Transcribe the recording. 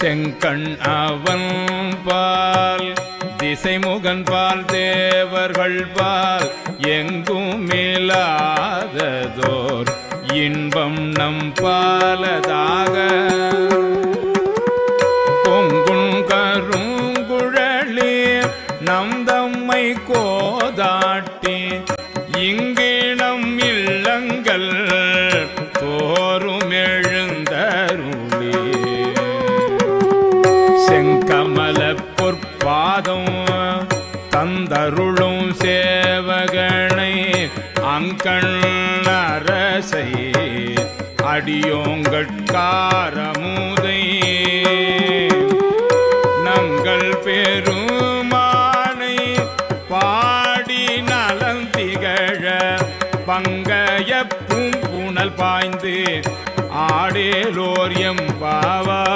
செங்கண் அவன் பால் திசைமுகன் பால் தேவர்கள் பால் எங்கும் மேலாததோர் இன்பம் நம் பாலதாக. பொங்குண் கருங்குழலே நம் தம்மை கோ செங்கமல பொற்பாதம் தந்தருளும் சேவகனை அங்கண் அரசை அடியோங்கட்காரமுதை. நங்கள் பெருமானை பாடி நலந்திகழ பங்கய பூம்புணல் பாய்ந்து ஆடேலோர் எம்பாவா.